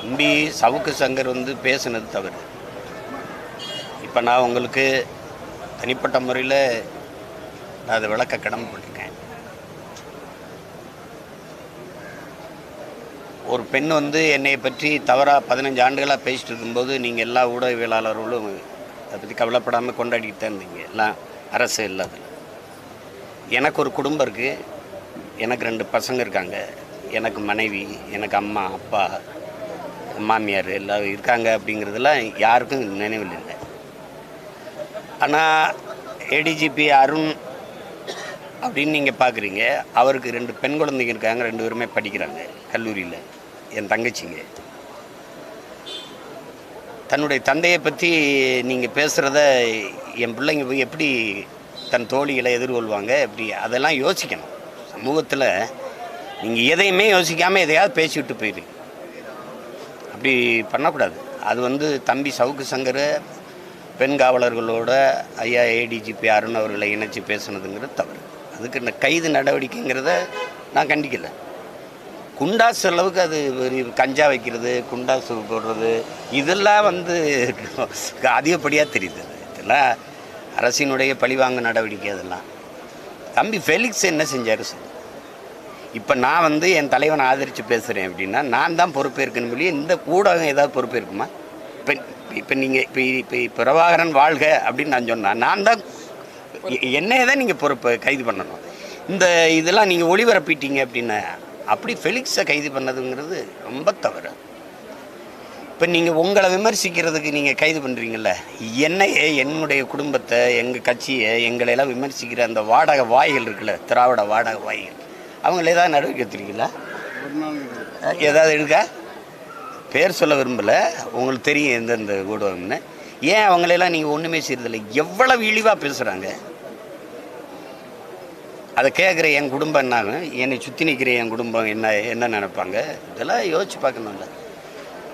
தம்பி சவுக்கு சங்கர் வந்து பேசுனது தவறு. இப்போ நான் உங்களுக்கு தனிப்பட்ட முறையில் நான் அதை விளக்க கடமைப்பட்டிருக்கேன். ஒரு பெண் வந்து என்னை பற்றி தவறாக பதினஞ்சு ஆண்டுகளாக பேசிட்டு இருக்கும்போது நீங்கள் எல்லா ஊடகவியலாளர்களும் அதை பற்றி கவலைப்படாமல் கொண்டாடிக்கிட்டு தான் இருந்தீங்க. எல்லாம் அரசு இல்லாத எனக்கு ஒரு குடும்பம் இருக்குது எனக்கு ரெண்டு பசங்க இருக்காங்க. எனக்கு மனைவி எனக்கு அம்மா அப்பா மாமியார் எல்லாம் இருக்காங்க அப்படிங்கிறதுலாம் யாருக்கும் நினைவில் இல்லை ஆனால் ஏடிஜிபி அருண் அப்படின்னு நீங்கள் பார்க்குறீங்க அவருக்கு ரெண்டு பெண் குழந்தைங்க இருக்காங்க ரெண்டு பேருமே படிக்கிறாங்க கல்லூரியில் என் தங்கச்சிங்க. தன்னுடைய தந்தையை பற்றி நீங்கள் பேசுகிறத என் பிள்ளைங்க போய் எப்படி தன் தோழிகளை எதிர்கொள்வாங்க எப்படி அதெல்லாம் யோசிக்கணும். சமூகத்தில் நீங்கள் எதையுமே யோசிக்காமல் எதையாவது பேசிவிட்டு போயிடுங்க அப்படி பண்ணக்கூடாது. அது வந்து தம்பி சவுக்கு சங்கர் பெண் காவலர்களோட ஐயா ஏடிஜிபி அருண் அவர்களை இணைச்சி பேசுனதுங்கிறது தவறு. அதுக்கு இந்த கைது நடவடிக்கைங்கிறத நான் கண்டிக்கலை. குண்டா அளவுக்கு அது ஒரு கஞ்சா வைக்கிறது குண்டாசு போடுறது இதெல்லாம் வந்து அதிகப்படியாக தெரியுது. இதெல்லாம் அரசினுடைய பழிவாங்க நடவடிக்கை அதெல்லாம். தம்பி ஃபெலிக்ஸ் என்ன செஞ்சார் சொல்லு இப்போ நான் வந்து என் தலைவனை ஆதரித்து பேசுகிறேன் அப்படின்னா நான் தான் பொறுப்பேற்கணும் சொல்லி இந்த ஊடகம் ஏதாவது பொறுப்பேற்குமா இப்போ இப்போ நீங்கள் இப்போ இப்போ பிரபாகரன் வாழ்க அப்படின்னு நான் சொன்னேன் நான் தான் என்னையை தான் நீங்கள் பொறுப்பு கைது பண்ணணும். இந்த இதெல்லாம் நீங்கள் ஒளிபரப்பிட்டீங்க அப்படின்னா அப்படி ஃபெலிக்ஸை கைது பண்ணதுங்கிறது ரொம்ப தவறு. இப்போ நீங்கள் உங்களை விமர்சிக்கிறதுக்கு நீங்கள் கைது பண்ணுறீங்கள்ல என்னையே என்னுடைய குடும்பத்தை எங்கள் கட்சியை எங்களையெல்லாம் விமர்சிக்கிற அந்த வாடகை வாய்கள் இருக்குல்ல திராவிட வாடகை வாய்கள். அவங்கள ஏதாவது நடவடிக்கை எடுத்துருக்கீங்களா? ஏதாவது எடுக்க பேர் சொல்ல விரும்பலை. உங்களுக்கு தெரியும் எந்தெந்த ஊடகம்னு ஏன் அவங்களெல்லாம் நீங்கள் ஒன்றுமே செய்யறதில்லை எவ்வளவு இழிவாக பேசுகிறாங்க அதை கேட்குற என் குடும்பம் என்னாங்க என்னை சுற்றி நிற்கிற என் குடும்பம் என்ன என்ன நினைப்பாங்க? இதெல்லாம் யோசிச்சு பார்க்கணும்ல.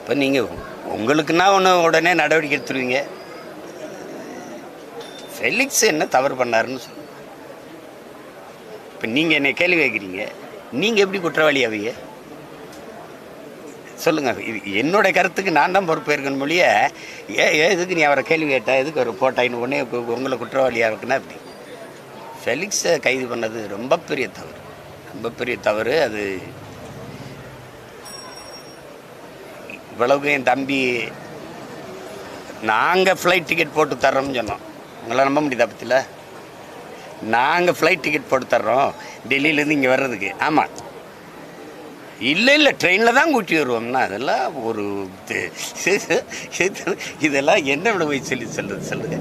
இப்போ நீங்கள் உங்களுக்குன்னா ஒன்று உடனே நடவடிக்கை எடுத்துருவீங்க. ஃபெலிக்ஸ் என்ன தவறு பண்ணாருன்னு சொல்லி இப்போ நீங்கள் என்னை கேள்வி கேட்குறீங்க. நீங்கள் எப்படி குற்றவாளி ஆவீங்க? சொல்லுங்கள் இது என்னோட கருத்துக்கு நான் தான் பொறுப்பேற்கணும் மொழிய ஏ ஏ எதுக்கு நீ அவரை கேள்வி கேட்டால் எதுக்கு அவர் போட்டாயின்னு உடனே இப்போ உங்களை குற்றவாளியாக இருக்குன்னா அப்படி ஃபெலிக்ஸை கைது பண்ணது ரொம்ப பெரிய தவறு. ரொம்ப பெரிய தவறு. அது இவ்வளவுக்கு என் தம்பி நாங்கள் ஃப்ளைட் டிக்கெட் போட்டு தர்றோம்னு சொன்னோம். உங்களால் நம்ப முடியுதா பற்றியில் நாங்கள் ஃப்ளைட் டிக்கெட் போட்டு தர்றோம் டெல்லியிலேருந்து இங்கே வர்றதுக்கு. ஆமாம் இல்லை இல்லை ட்ரெயினில் தான் கூட்டி வருவோம்னா அதெல்லாம் ஒரு இதெல்லாம் என்ன விட போய் சொல்லி சொல்கிறது சொல்லுங்க.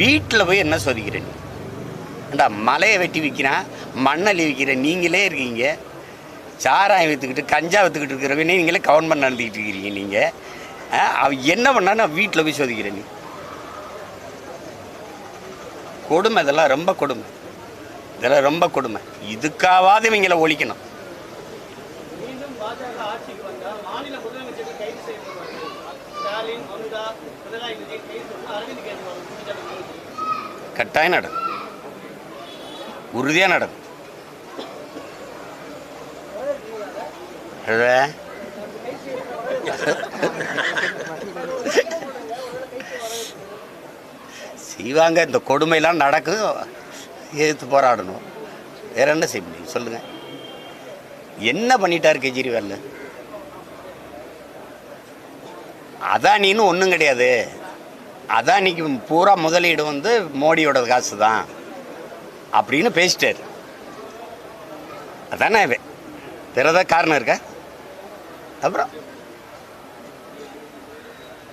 வீட்டில் போய் என்ன சோதிக்கிற நீ ஏண்டா மலையை வெட்டி விற்கிறான் மண்ணள்ளி விற்கிற நீங்களே இருக்கீங்க. சாராயம் விற்றுக்கிட்டு கஞ்சா விற்றுக்கிட்டு இருக்கிறவங்க நீங்களே கவர்மெண்ட் நடந்துக்கிட்டு இருக்கிறீங்க நீங்கள் அவன் என்ன பண்ணா நான் வீட்டில் போய் சோதிக்கிறேன்? நீ கொடுமை இதெல்லாம் ரொம்ப கொடுமை. இதெல்லாம் ரொம்ப கொடுமை. இதுக்காவது இவங்களை ஒழிக்கணும். மீண்டும் பாஜக ஆட்சிக்கு வந்தால் மாநில முதலமைச்சர்கள் கைது செய்யப்படுவார்கள் ஸ்டாலின் மம்தா பினராயி விஜயன் கைது செய்யணும் அரவிந்த் கெஜ்ரிவால் குற்றச்சாட்டு கட்டாயம் நடக்கும் உறுதியாக நடக்கும் அழுத? செய்வாங்க. இந்த கொடுமையெல்லாம் நடக்கும் எதிர்த்து போராடணும். வேற என்ன செய்ய முடியும்? சொல்லுங்க. என்ன பண்ணிட்டார் கெஜ்ரிவால் அதானின்னு ஒன்றும் கிடையாது. அதானிக்கு பூரா முதலீடு வந்து மோடியோட காசு தான் அப்படின்னு பேசிட்டார். அதானே வே- வேற ஏதாவது காரணம் இருக்கா? அப்புறம்?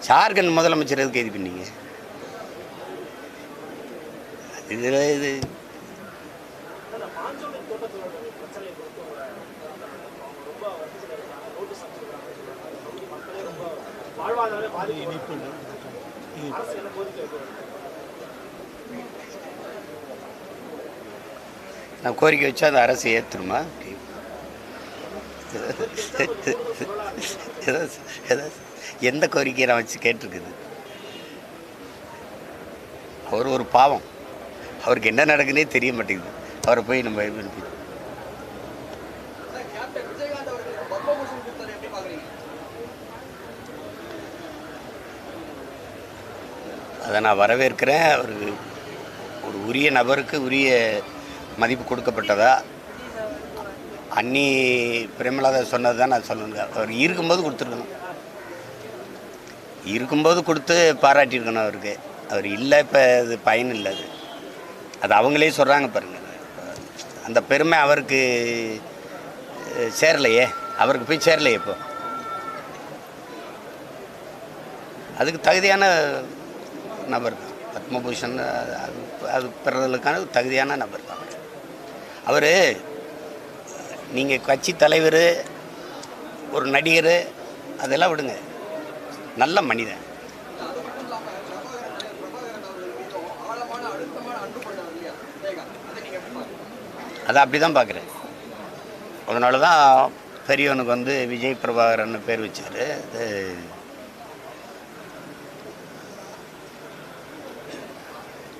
ஜார்க்கண்ட் முதலமைச்சர் எதுக்கு இது பண்ணீங்க? இதில் இது நான் கோரிக்கை வச்சா அந்த அரசு ஏற்றுருமா எந்த கோரிக்கையை நான் வச்சு கேட்டிருக்குது? அவர் ஒரு பாவம். அவருக்கு என்ன நடக்குன்னே தெரிய மாட்டேங்குது. அவரை போய் நம்ம இது அதை நான் வரவேற்கிறேன். அவருக்கு ஒரு உரிய நபருக்கு உரிய மதிப்பு கொடுக்கப்பட்டதா? அன்னி பிரேமலாதா சொன்னது தான் நான் சொல்லணுங்க. அவர் இருக்கும்போது கொடுத்துருக்கணும். இருக்கும்போது கொடுத்து பாராட்டியிருக்கணும் அவருக்கு. அவர் இல்லை இப்போ அது பயன் இல்லை அது. அது அவங்களே சொல்கிறாங்க பாருங்கள் அந்த பெருமை அவருக்கு சேரலையே. அவருக்கு போய் சேரலையே இப்போ. அதுக்கு தகுதியான நபர். தான் பத்மபூஷன் அது அது அது தகுதியான நபர் தான் அவர். நீங்கள் கட்சி தலைவர் ஒரு நடிகர் அதெல்லாம் விடுங்க. நல்ல மனிதன் அது மட்டும் இல்லாம பிரபாகரன் பிரபாகரன் அவர்கள் மீதும் ஆழமான அழுத்தமான அன்பு கொண்டவர் இல்லையா விஜயகாந்த் அதை நீங்க எப்படி பாக்குறீங்க அதை அப்படி தான் பார்க்குறேன். அதனால தான் பெரியவனுக்கு வந்து விஜய் பிரபாகரன் பேர் வச்சார். அது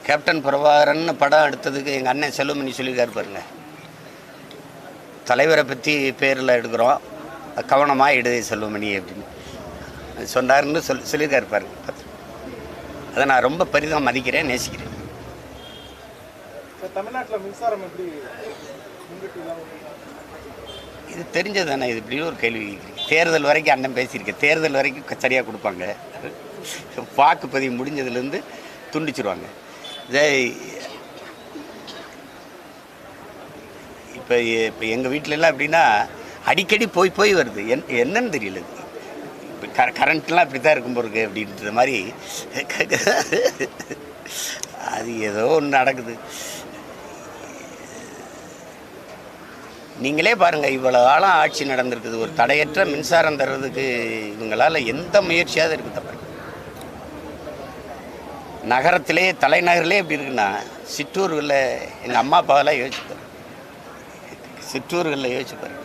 கேப்டன் பிரபாகரன் படம் எடுத்ததுக்கு எங்கள் அண்ணன் செல்லுமணி சொல்லியிருக்காரு பாருங்க. தலைவரை பற்றி பேரில் எடுக்கிறோம். கவனமாக எடு செல்வமணி அப்படின்னு. சொன்னாருன்னு சொல் சொல்லியிருக்காரு பாருங்க. அதை நான் ரொம்ப பெரிதாக மதிக்கிறேன் நேசிக்கிறேன். தமிழ்நாட்டில் மின்சாரம் எப்படி இது தெரிஞ்சது தானே இது இப்படி ஒரு கேள்வி. தேர்தல் வரைக்கும் அண்ணன் பேசியிருக்கேன் தேர்தல் வரைக்கும் சரியாக கொடுப்பாங்க. வாக்குப்பதிவு முடிஞ்சதுலேருந்து துண்டிச்சிருவாங்க. இதே இப்போ இப்போ எங்கள் வீட்டிலலாம் எப்படின்னா அடிக்கடி போய் போய் வருது. என் என்னன்னு தெரியல இது. இப்போ க கரண்ட்லாம் இப்படி தான் இருக்கும் போருக்கு அப்படின்ற மாதிரி. அது ஏதோ ஒன்று நடக்குது. நீங்களே பாருங்கள் இவ்வளோ காலம் ஆட்சி நடந்திருக்குது. ஒரு தடையற்ற மின்சாரம் தர்றதுக்கு இவங்களால் எந்த முயற்சியாவது இருக்குது தப்பு நகரத்திலே தலைநகரிலே எப்படி இருக்குன்னா சிற்றூர்களில் எங்கள் அம்மா அப்பாவெல்லாம் யோசிச்சுப்பாரு சிற்றூர்களில் யோசிச்சுப்பாரு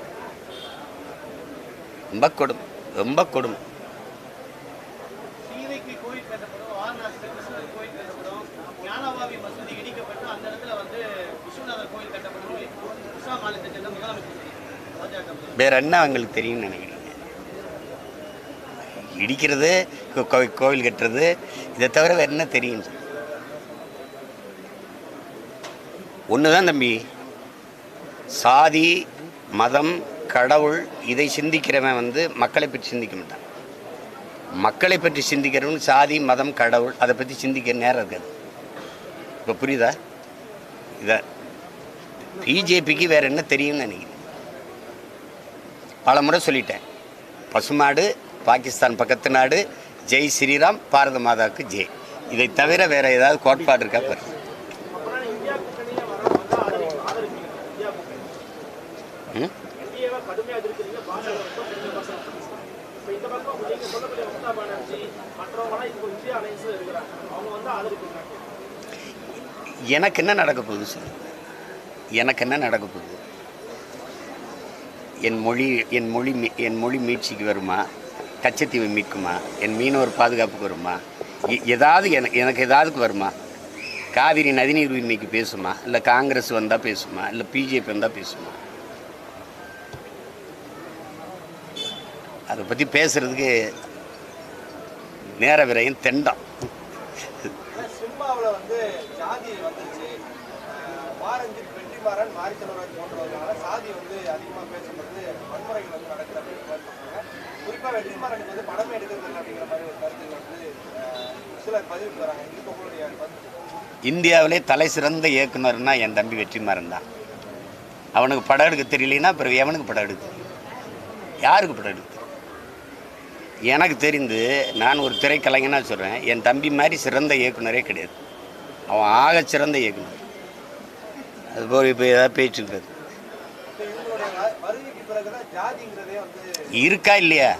ரொம்ப கொடும் ரொம்ப கொடும். ஞானவாவி மசூதி இடிக்கப்பட்டு அந்த இடத்துல வந்து விஸ்வநாதர் கோயில் கட்டப்படும் உஷா மாநிலத்தை சேர்ந்த முதலமைச்சர். வேற என்ன அவங்களுக்கு தெரியும்னு நினைக்கிறீங்க? இடிக்கிறது கோ- கோவில் கட்டுறது இதை தவிர வேற என்ன தெரியும்? ஒன்று தான் தம்பி. சாதி மதம் கடவுள் இதை சிந்திக்கிறவன் வந்து மக்களை பற்றி சிந்திக்க மாட்டான். மக்களை பற்றி சிந்திக்கிறவன் சாதி மதம் கடவுள் அதை பற்றி சிந்திக்க நேரம் இருக்காது. இப்போ புரியுதா? இதை பிஜேபிக்கு வேறு என்ன தெரியும்னு நினைக்கிறேன். பல முறை சொல்லிட்டேன். பசுமாடு பாகிஸ்தான் பக்கத்து நாடு ஜெய் ஸ்ரீராம் பாரத மாதாவுக்கு ஜெய். இதை தவிர வேறு ஏதாவது கோட்பாடு இருக்கா பாரு. மற்றவங்களாம் இப்போ இந்தியா அலைன்ஸில் இருக்கிறாங்க. அவங்க வந்து ஆதரிக்கிறாங்க. எனக்கு என்ன நடக்க போகுது சார்? எனக்கு என்ன நடக்க போகுது? என் மொழி என் மொழி என் மொழி மீட்சிக்கு வருமா? கச்சத்தீவை மீட்குமா? என் மீனவர் பாதுகாப்புக்கு வருமா? எ- ஏதாவது எனக்கு எனக்கு ஏதாவதுக்கு வருமா? காவிரி நதிநீர் உரிமைக்கு பேசுமா? இல்லை காங்கிரஸ் வந்தால் பேசுமா? இல்லை பிஜேபி வந்தால் பேசுமா? அதை பற்றி பேசுகிறதுக்கு நேர விரையும் தெண்டம். சினிமாவில் வந்து ஜாதி வந்துருச்சு. மாரஞ்சித் வெற்றிமாறன் மாரி செல்வராஜ் போன்றவர்களால சாதி வந்து அதிகமாக பேசப்படுது வன்முறைகள் வந்து நடக்குது அப்படின்னு மாதிரி சொல்றாங்க குறிப்பாக வெற்றிமாறனுக்கு வந்து படமே எடுக்கிறது அப்படிங்கிற மாதிரி ஒரு கருத்துக்கள் வந்து சிலர் பதிவிட்டு வராங்க. இதுக்கு உங்களுடைய இந்தியாவிலே தலை சிறந்த இயக்குனர்னா என் தம்பி வெற்றிமாறன் தான். அவனுக்கு படம் எடுக்க தெரியலனா பிறகு எவனுக்கு படம் எடுக்க யாருக்கு படம் எடுக்க எனக்கு தெரிந்து நான் ஒரு திரைக்கலைஞனாக சொல்கிறேன் என் தம்பி மாதிரி சிறந்த இயக்குனரே கிடையாது. அவன் ஆக சிறந்த இயக்குனர். அதுபோல் இப்போ ஏதாவது பேச்சு இருக்காது இப்போ இருக்கா இல்லையா?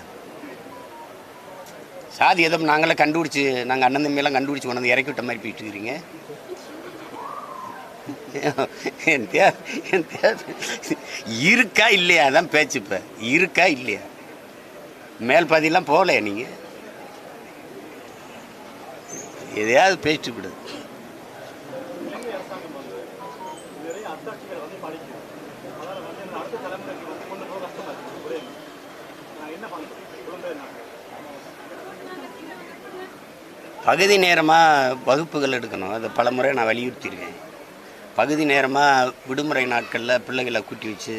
சாதி எதோ நாங்களே கண்டுபிடிச்சி நாங்கள் அண்ணன் தம்பியெல்லாம் கண்டுபிடிச்சி கொண்டு வந்து இறக்கி விட்ட மாதிரி போயிட்டு இருக்கிறீங்க. என் என் இருக்கா இல்லையா? அதான் பேச்சு இப்போ. இருக்கா இல்லையா? மேல் பாதிலாம் போகலையா நீங்கள் எதையாவது பேசிட்டு விடுது பகுதி நேரமாக வகுப்புகள் எடுக்கணும். அதை பல முறை நான் வலியுறுத்தியிருக்கேன். பகுதி நேரமாக விடுமுறை நாட்களில் பிள்ளைகளை கூட்டி வச்சு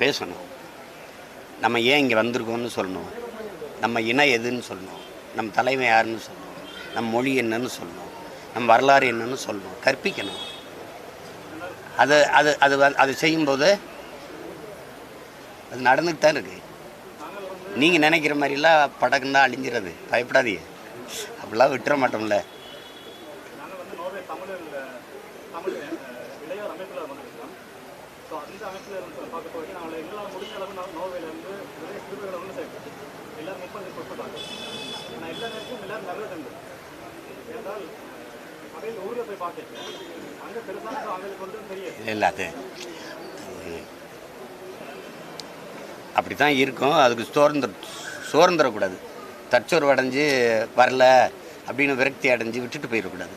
பேசணும். நம்ம ஏன் இங்கே வந்திருக்கோம்னு சொல்லணும். நம்ம இனம் எதுன்னு சொல்லணும். நம்ம தலைமை யாருன்னு சொல்லணும். நம்ம மொழி என்னன்னு சொல்லணும். நம்ம வரலாறு என்னன்னு சொல்லணும். கற்பிக்கணும். அது அது அது அது செய்யும்போது அது நடந்துட்டு தான் இருக்குது நீங்கள் நினைக்கிற மாதிரிலாம் படக்குன்னு தான் அழிஞ்சிடறது பயப்படாதீங்க. அப்படிலாம் விட்டுற மாட்டோம்ல நாங்கள் வந்து நோர்வே தமிழ் தமிழ் இளையோர் அமைப்பில் வந்திருக்கோம் ஸோ அந்த அமைப்பில் இருந்து பார்க்க போய் நாங்கள் எங்களால் முடிஞ்ச அளவு நான் நோர்வேலேருந்து நிறைய சிறுவர்களை வந்து சேர்த்து எல்லாரும் முப்பது கொடுத்துட்டாங்க. நான் எல்லா நேரத்தையும் எல்லாரும் நல்லது உண்டு. ஏன்றால் அவையில் ஊரில் போய் பார்த்துருக்கேன் அங்கே பெருசாக அவங்களுக்கு வந்து தெரியாது. இல்லை அப்படி தான் இருக்கும். அதுக்கு சோர்ந்துட சோர்ந்துடக்கூடாது தற்சோர்வு அடைஞ்சு வரல அப்படின்னு விரக்தி அடைஞ்சு விட்டுட்டு போயிடக்கூடாது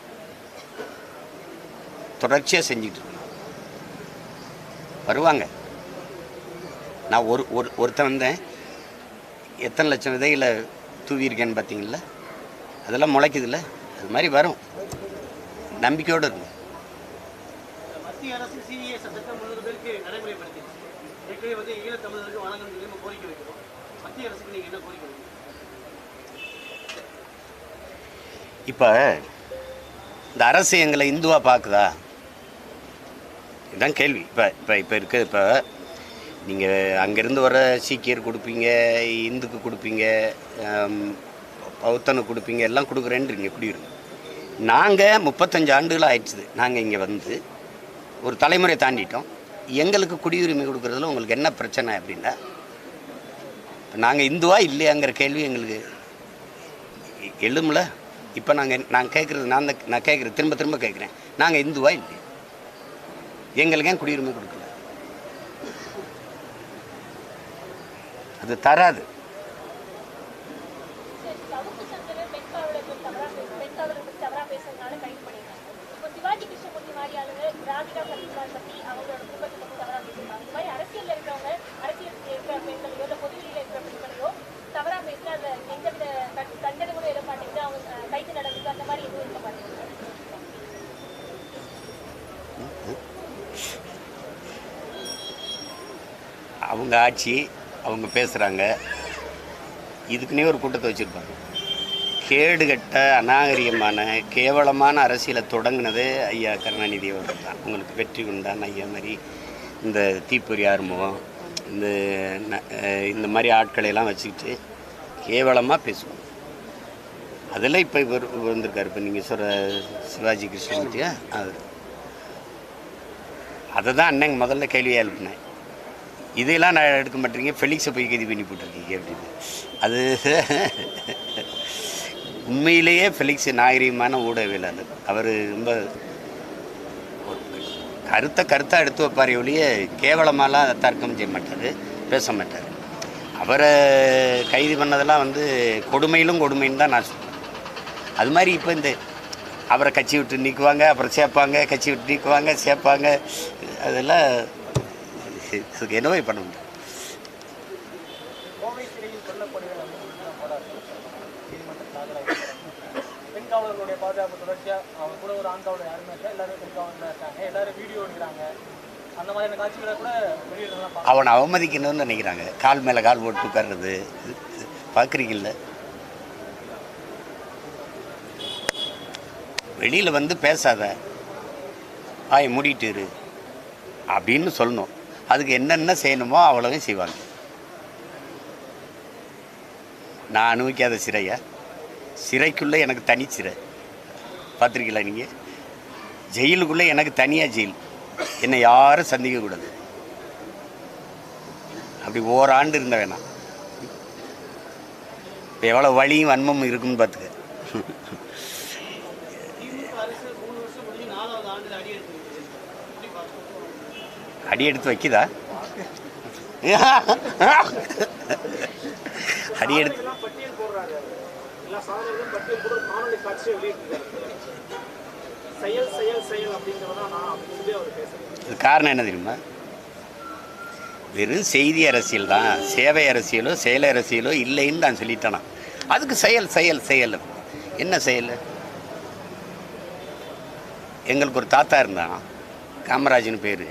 தொடர்ச்சியாக செஞ்சுட்டு வருவாங்க. நான் ஒரு ஒரு ஒருத்தன் வந்தேன். எத்தனை லட்சம் விதைகளை தூவியிருக்கேன்னு பார்த்தீங்களா அதெல்லாம் முளைக்குதுல்ல? அது மாதிரி வரும். நம்பிக்கையோடு இருக்கும் இப்போ இந்த அரசு எங்களை இந்துவாக பார்க்குதா இதுதான் கேள்வி. இப்போ இப்போ இப்போ இருக்க இப்போ நீங்கள் அங்கேருந்து வர சீக்கியர் கொடுப்பீங்க இந்துக்கு கொடுப்பீங்க பௌத்தனுக்கு கொடுப்பீங்க எல்லாம் கொடுக்குறேன்றீங்க. குடியுரிமை நாங்கள் முப்பத்தஞ்சு ஆண்டுகள் ஆயிடுச்சுது நாங்கள் இங்கே வந்து ஒரு தலைமுறை தாண்டிட்டோம். எங்களுக்கு குடியுரிமை கொடுக்குறதுல உங்களுக்கு என்ன பிரச்சனை அப்படின்னா நாங்கள் இந்துவா இல்லையாங்கிற கேள்வி எங்களுக்கு எ- எழும்ல? இப்போ நாங்கள் நான் கேட்குறது நான் நான் கேட்குறது திரும்ப திரும்ப கேட்குறேன் நாங்கள் இந்துவா இல்லை எங்களுக்கு ஏன் குடியுரிமை கொடுக்கல? அது தராது. தண்டனை கூட பெண் அவங்க கைது நடந்தது அந்த மாதிரி எதுவும் பேசுறதுனால கைது பண்ணிருக்காங்க இப்போ சிவாஜி கிருஷ்ணமூர்த்தி மாதிரி ஆளுங்க ராதிகா சத்யகுமார் பத்தி அவங்களோட குடும்பத்தை பத்தி தவறா பேசிருக்காங்க இந்த மாதிரி அரசியல்ல இருக்கிறவங்க அரசியல் இருக்கிற பெண்களையோ இல்ல பொதுவெளியில இருக்கிற பெண்களையோ தவறா பேசி அதுல எந்தவித தண்- தண்டனை கூட எழ மாட்டேங்குது அவங்க அஹ், கைது நடக்குது அந்த மாதிரி எதுவும் இருக்க மாட்டேங்குது அவங்க ஆட்சி அவங்க பேசுகிறாங்க இதுக்குன்னே ஒரு கூட்டத்தை வச்சுருப்பாங்க. கேடுகட்ட அநாகரிகமான கேவலமான அரசியலை தொடங்கினது ஐயா கருணாநிதி அவர்கள் தான். உங்களுக்கு வெற்றி உண்டான ஐயா மாதிரி இந்த தீப்பொறி ஆறுமுகம் இந்த இந்த மாதிரி ஆட்களை எல்லாம் வச்சுக்கிட்டு கேவலமாக பேசுவோம் அதெல்லாம் இப்போ இவர் வந்திருக்காரு. இப்போ நீங்கள் சொல்கிற சிவாஜி கிருஷ்ணமூர்த்தியா? அது. அதை தான் அண்ணன் முதல்ல கேள்வியாக எழுப்பினேன். இதையெல்லாம் நான் எடுக்க மாட்டேங்க ஃபெலிக்ஸை போய் கைது பண்ணி போட்டிருக்கீங்க அப்படின்னு. அது உண்மையிலேயே ஃபெலிக்ஸ் நாகரிகமான ஊடகவியலாளர். அவர் ரொம்ப கருத்தை கருத்தாக எடுத்து வைப்பார் ஒழிய கேவலமாலாம் தர்க்கம் செய்ய மாட்டார் பேச மாட்டார். அவரை கைது பண்ணதெல்லாம் வந்து கொடுமையிலும் கொடுமைன்னு தான் நான் சொல்லுவேன் அது மாதிரி இப்போ இந்த அவரை கட்சி விட்டு நீக்குவாங்க அப்புறம் சேர்ப்பாங்க கட்சி விட்டு நீக்குவாங்க சேர்ப்பாங்க அதெல்லாம் இதுக்கு என்னவே பண்ண முடியும் காவலர்களுடைய பாதுகாப்பு தொடர்ச்சியாக அவங்க கூட ஒரு ஆண் காவலர் யாருமே இல்லை. எல்லாரும் பெண் காவலர் இருக்காங்க. எல்லாரும் வீடியோ எடுக்கிறாங்க. அந்த மாதிரியான காட்சிகளை கூட வெளியிடலாம் பார்க்க அவனை அவமதிக்கணும்னு நினைக்கிறாங்க. கால் மேலே கால் போட்டு உட்கார்றது பார்க்குறீங்கல்ல வெளியில் வந்து பேசாத. ஆய மூடிட்டு இரு. அப்படின்னு சொல்லணும். அதுக்கு என்னென்ன செய்யணுமோ அவ்வளவும் செய்வாங்க. நான் அனுபவிக்காத சிறையா? சிறைக்குள்ளே எனக்கு தனி சிறை. பார்த்துருக்கீங்களா நீங்கள் ஜெயிலுக்குள்ளே எனக்கு தனியாக ஜெயில். என்னை யாரும் சந்திக்கக்கூடாது அப்படி ஓராண்டு இருந்த வேணாம் இப்போ எவ்வளோ வழியும் வன்மம் இருக்குன்னு பார்த்துக்க திமுக அரசு மூணு வருஷம் முடிஞ்சு நாலாவது ஆண்டில் அடி எடுத்துருக்கு எப்படி பார்க்கணும் அடி எடுத்து வைக்குதா அடி எடுத்து எல்லாம் பட்டியல் போடுறாரு எல்லா சாதனைகளும் பட்டியல் போட்டு ஒரு காணொலி காட்சியை வெளியிட்டிருக்காரு செயல் செயல் செயல் அப்படிங்கிறதான் நான் அப்படின்னு சொல்லி அவர் பேசுறேன் இது காரணம் என்ன தெரியுமா? வெறும் செய்தி அரசியல் தான். சேவை அரசியலோ செயல் அரசியலோ இல்லைன்னு நான் சொல்லிட்டேனா. அதுக்கு செயல் செயல் செயல். என்ன செயல்? எங்களுக்கு ஒரு தாத்தா இருந்தான். காமராஜன் பேர்.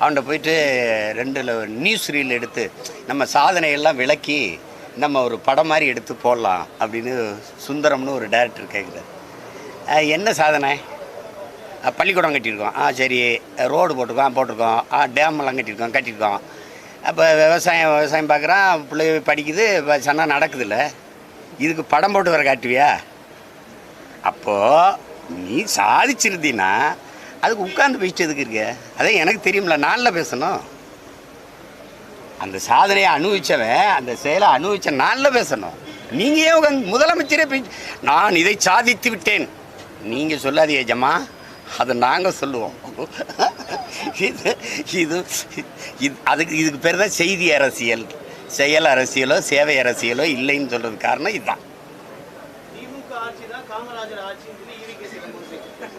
அவன்கிட்ட போயிட்டு ரெண்டு நியூஸ் ரீல் எடுத்து நம்ம சாதனையெல்லாம் விளக்கி நம்ம ஒரு படம் மாதிரி எடுத்து போடலாம் அப்படின்னு சுந்தரம்னு ஒரு டேரக்டர் கேட்குறாரு என்ன சாதனை? பள்ளிக்கூடம் கட்டியிருக்கோம். ஆ சரி ரோடு போட்டிருக்கோம் போட்டிருக்கோம். ஆ டேமெல்லாம் கட்டியிருக்கோம் கட்டியிருக்கோம். அப்போ விவசாயம் விவசாயம் பார்க்குறான் பிள்ளை படிக்குது சொன்னா நடக்குதுல்ல. இதுக்கு படம் போட்டு வர காட்டுவியா? அப்போது நீ சாதிச்சிருந்தீன்னா அதுக்கு உட்காந்து பேசிட்டு எதுக்கு இருக்க? அதே எனக்கு தெரியும்ல நாளில் பேசணும். அந்த சாதனையை அனுபவிச்சவன் அந்த செயலை அனுபவிச்ச நாளில் பேசணும். நீங்கள் ஏன் உட்காந்து முதலமைச்சரே பேசி நான் இதை சாதித்து விட்டேன். நீங்கள் சொல்லாதீங்க ஜம்மா. அதை நாங்கள் சொல்லுவோம். இது இது இது அதுக்கு இதுக்கு பேர் தான் செய்தி அரசியல். செயல் அரசியலோ சேவை அரசியலோ இல்லைன்னு சொல்கிறது காரணம் இதுதான். திமுக ஆட்சி தான் காமராஜர்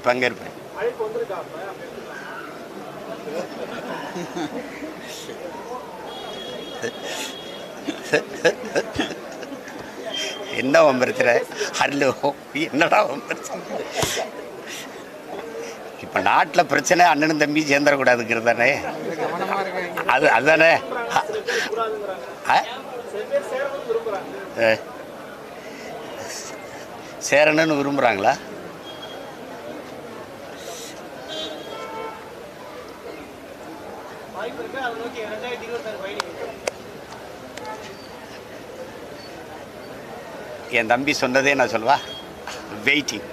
போய் பங்கேற்பேன் என்ன வம்பருத்துற? ஹலோ என்னடா வம்பருத்து இப்போ நாட்டில் பிரச்சனை அண்ணனும் தம்பி சேர்ந்துடக்கூடாதுங்கிறது தானே அது அதுதானே. சேரணும்னு விரும்புகிறாங்களா என் தம்பி சொன்னதே நான் சொல்லுவா? வெயிட்டிங்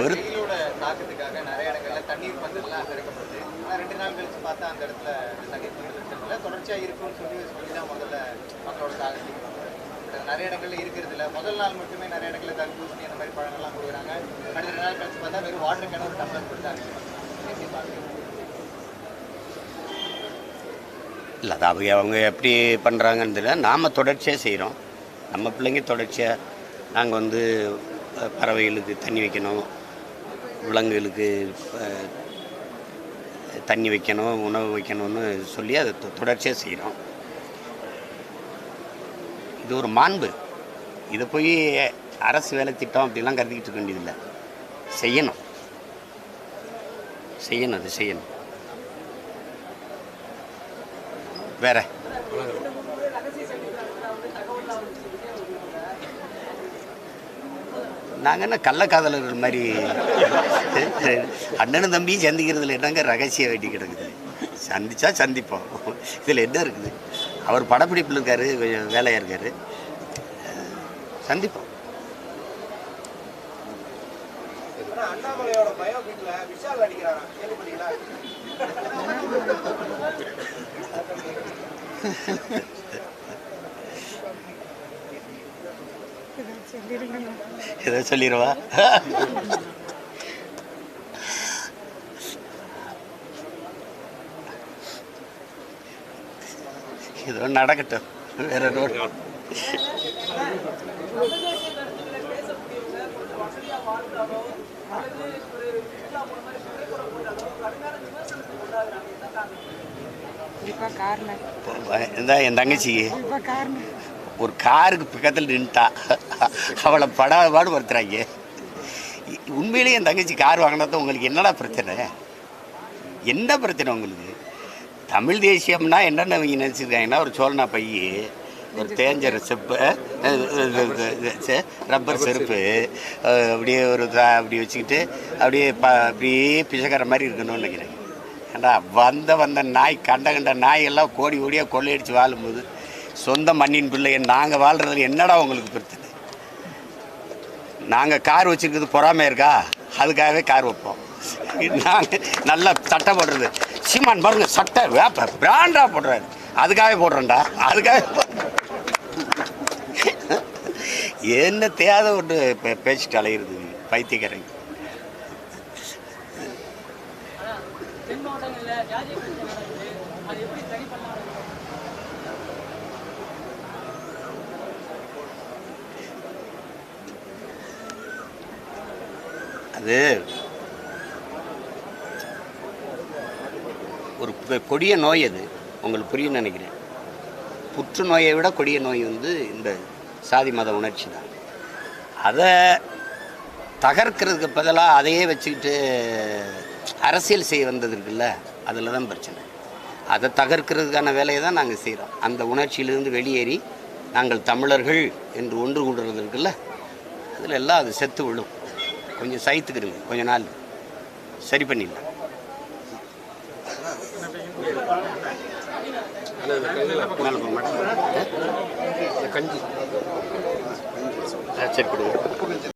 ஒரு நிறைய இடங்கள்ல தண்ணீர் ரெண்டு நாள் கழிச்சு பார்த்தா அந்த இடத்துல தண்ணீர் இருக்கும்னு சொல்லி சொல்லி தான் முதல்ல மக்களோட நிறைய இடங்கள்ல இருக்கிறது இல்லை. முதல் நாள் மட்டுமே நிறைய இடங்கள்ல தடுப்பூசி அந்த மாதிரி பழங்கள்லாம் கொடுக்குறாங்க. அடுத்த ரெண்டு நாள் கழிச்சு பார்த்தா வெறும் வாட்டர் கேன ஒரு டம்ளர் கொடுத்தாங்க எப்படி பாக்குறீங்க? இல்லை அது அவங்க அவங்க எப்படி பண்ணுறாங்கன்னு தெரியல. நாம் தொடர்ச்சியாக செய்கிறோம் நம்ம பிள்ளைங்க தொடர்ச்சியாக நாங்கள் வந்து பறவைகளுக்கு தண்ணி வைக்கணும் விலங்குகளுக்கு தண்ணி வைக்கணும் உணவு வைக்கணும்னு சொல்லி அதை தொ- தொடர்ச்சியாக செய்கிறோம் இது ஒரு மாண்பு. இதை போய் அரசு வேலை திட்டம் அப்படிலாம் கருதிக்கிட்டு இருக்க வேண்டியதில்லை. செய்யணும். செய்யணும் அது செய்யணும். வேற. நாங்கள் என்ன கள்ளக்காதலர்கள் மாதிரி? அண்ணனும் தம்பியும் சந்திக்கிறதுல என்னங்க ரகசிய வேட்டி கிடக்குது? சந்திச்சா சந்திப்போம். இதில் என்ன இருக்குது? அவர் படப்பிடிப்பில் இருக்காரு கொஞ்சம் வேலையாக இருக்காரு. சந்திப்போம். அண்ணாமலையோட ஏதோ சொல்லிடுவா? ஏதோ நடக்கட்டும். வேற ரோடு இந்த என் தங்கச்சிக்கு ஒரு காருக்கு பக்கத்தில் நின்ட்டா அவளை படாத பாடு படுத்துறாங்க. உண்மையிலேயே என் தங்கச்சி கார் வாங்கினது உங்களுக்கு என்னடா பிரச்சனை? என்ன பிரச்சனை உங்களுக்கு? தமிழ் தேசியம்னா என்னென்ன அவங்க நினச்சிருக்காங்கன்னா ஒரு சோழனா பைய ஒரு தேஞ்ச செப்பு ரப்பர் செருப்பு அப்படியே ஒரு அப்படி வச்சுக்கிட்டு அப்படியே ப அப்படியே பிசைக்கிற மாதிரி இருக்கணும்னு நினைக்கிறேன். ஏண்டா வந்த வந்த நாய் கண்ட கண்ட நாய் எல்லாம் கோடி கோடியாக கொள்ளையடிச்சு வாழும்போது சொந்த மண்ணின் பிள்ளை நாங்கள் வாழ்றதுல என்னடா உங்களுக்கு பிரச்சனை? நாங்கள் கார் வச்சுருக்கிறது பொறாமை இருக்கா? அதுக்காகவே கார் வைப்போம். நாங்கள் நல்லா சட்டை போடுறது. சீமான் பாருங்க சட்டை வேப்ப பிராண்டா போடுறாரு. அதுக்காகவே போடுறேன்டா அதுக்காக என்ன தேவை ஒன்று பே- பேசிட்டு அலையிறது பைத்தியக்காரங்க தென் மாவட்டங்களில் ஜாதி பிரச்சனை நடக்குது அது எப்படி சரி பண்ணலாம் அது ஒரு கொடிய நோய் அது. உங்களுக்கு புரியும் நினைக்கிறேன். புற்றுநோயை விட கொடிய நோய் வந்து இந்த சாதி மத உணர்ச்சி தான். அதை தகர்க்கிறதுக்கு பதிலாக அதையே வச்சுக்கிட்டு அரசியல் செய்ய வந்தது இருக்குல்ல அதில் தான் பிரச்சனை. அதை தகர்க்கிறதுக்கான வேலையை தான் நாங்கள் செய்கிறோம் அந்த உணர்ச்சியிலிருந்து வெளியேறி நாங்கள் தமிழர்கள் என்று ஒன்று கூடுறது இருக்குல்ல அதில் எல்லாம் அது செத்து விழும். கொஞ்சம் சைத்துக்கிறங்க கொஞ்ச நாள். சரி பண்ணிடலாம். ஆ, சரி கொடுங்க.